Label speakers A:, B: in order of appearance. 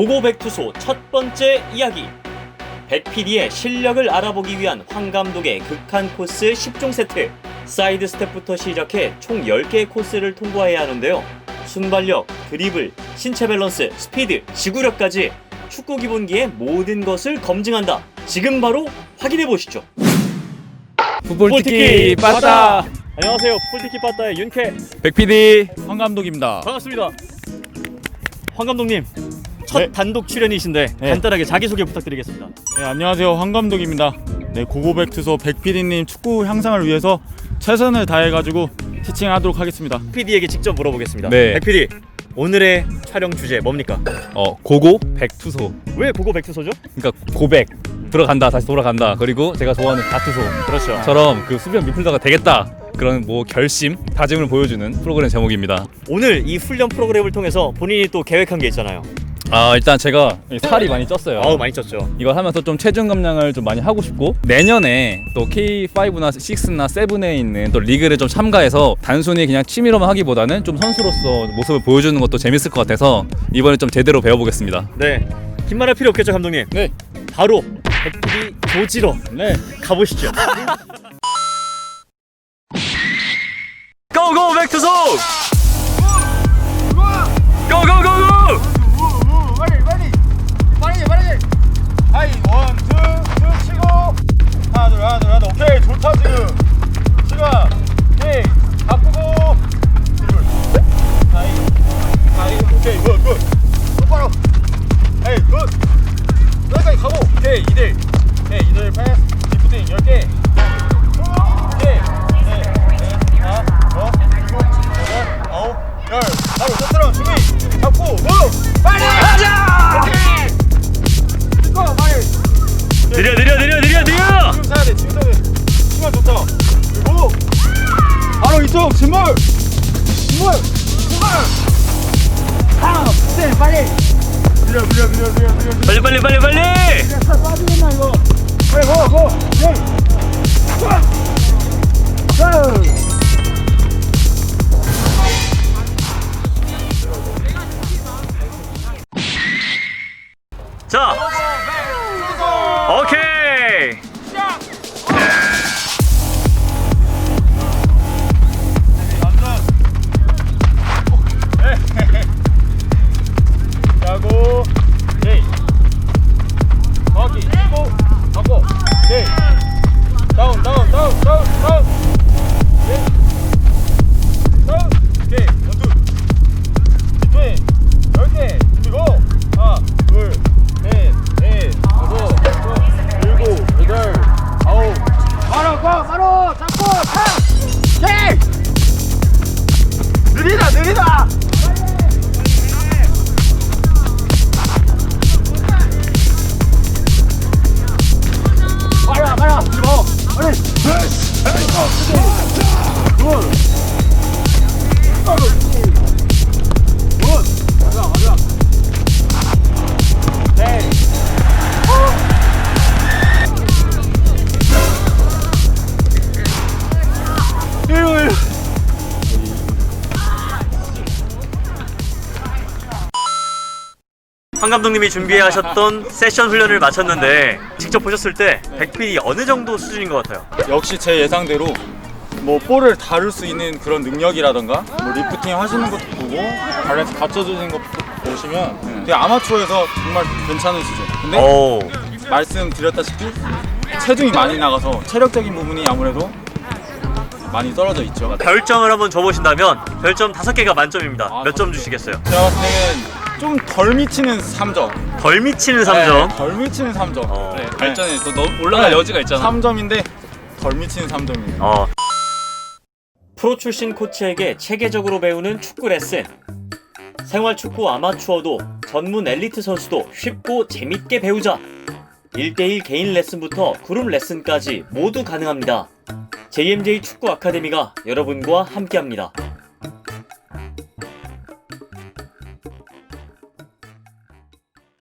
A: 고고백투소 첫 번째 이야기. 백PD의 실력을 알아보기 위한 황 감독의 극한 코스 10종 세트. 사이드 스텝부터 시작해 총 10개의 코스를 통과해야 하는데요. 순발력, 드리블, 신체 밸런스, 스피드, 지구력까지 축구 기본기의 모든 것을 검증한다. 지금 바로 확인해 보시죠.
B: 풋볼티키 빠따
A: 안녕하세요. 풋볼티키 빠따의 윤캐
B: 백PD 황 감독입니다.
A: 반갑습니다. 황 감독님 첫
B: 네.
A: 단독 출연이신데
B: 네.
A: 간단하게 자기소개 부탁드리겠습니다.
B: 네, 안녕하세요 황 감독입니다. 네 고고백 투소 백PD님 축구 향상을 위해서 최선을 다해가지고 티칭하도록 하겠습니다.
A: PD에게 직접 물어보겠습니다.
C: 네.
A: 백 PD 오늘의 촬영 주제 뭡니까?
C: 어 고고 백투소
A: 왜 고고 백투소죠?
C: 그러니까 고백 들어간다 다시 돌아간다 그리고 제가 좋아하는 다투소처럼
A: 그렇죠.
C: 그 수비형 미필더가 되겠다 그런 뭐 결심 다짐을 보여주는 프로그램 제목입니다
A: 오늘 이 훈련 프로그램을 통해서 본인이 또 계획한 게 있잖아요.
C: 아 일단 제가 살이 많이 쪘어요
A: 아우 많이 쪘죠.
C: 이걸 하면서 좀 체중 감량을 좀 많이 하고 싶고 내년에 또 K5나 6나 7에 있는 또 리그를 좀 참가해서 단순히 그냥 취미로만 하기보다는 좀 선수로서 모습을 보여주는 것도 재밌을 것 같아서 이번에 좀 제대로 배워보겠습니다
A: 네. 긴 말할 필요 없겠죠 감독님.
C: 네.
A: 바로 백 PD 조지로
C: 네
A: 가보시죠. 고고 백투소!
B: 지금 시간 오케이 바꾸고. 드리블 하이 하이 오케이 굿굿. 똑바로. 에이 굿. 여기까지 가고. 오케이 2대1 오케이 2대1 패스 디프팅 10개. 오케이 네, 하나 더 일곱 여덟 아홉 열. 바로 세트럼 준비. 잡고 고 빨리 가자! 오케이. 이거 빨리
A: 느려 느려 느려 느려
B: 좋다 그리고 바로 이쪽 진물! 진물! 진물! 하나 셋 빨리! 밀려 밀려 밀려 밀려 밀려 밀려.
A: 빨리 빨리 빨리 빨리!
B: 살 빠지겠나 이거? 빨리 고고 네. 고!
A: 자, 황 감독님이 준비하셨던 세션 훈련을 마쳤는데 직접 보셨을 때 백PD 어느 정도 수준인 것 같아요?
B: 역시 제 예상대로 뭐 볼을 다룰 수 있는 그런 능력이라던가 뭐 리프팅 하시는 것도 보고 밸런스 갖춰주는 것도 보시면 되게 아마추어에서 정말 괜찮은 수준 근데
A: 오,
B: 말씀드렸다시피 체중이 많이 나가서 체력적인 부분이 아무래도 많이 떨어져 있죠
A: 별점을 한번 줘보신다면 별점 다섯 개가 만점입니다.
B: 아,
A: 몇점 주시겠어요?
B: 제가 봤을 때는 좀 덜 미치는 3점
A: 덜 미치는 3점.
B: 덜 미치는 3점
A: 어.
B: 네,
C: 발전에 또 너무 올라갈 여지가 있잖아
B: 3점인데 덜 미치는 3점이에요
A: 어. 프로 출신 코치에게 체계적으로 배우는 축구 레슨. 생활 축구 아마추어도 전문 엘리트 선수도 쉽고 재밌게 배우자. 1대1 개인 레슨부터 그룹 레슨까지 모두 가능합니다. JMJ 축구 아카데미가 여러분과 함께합니다.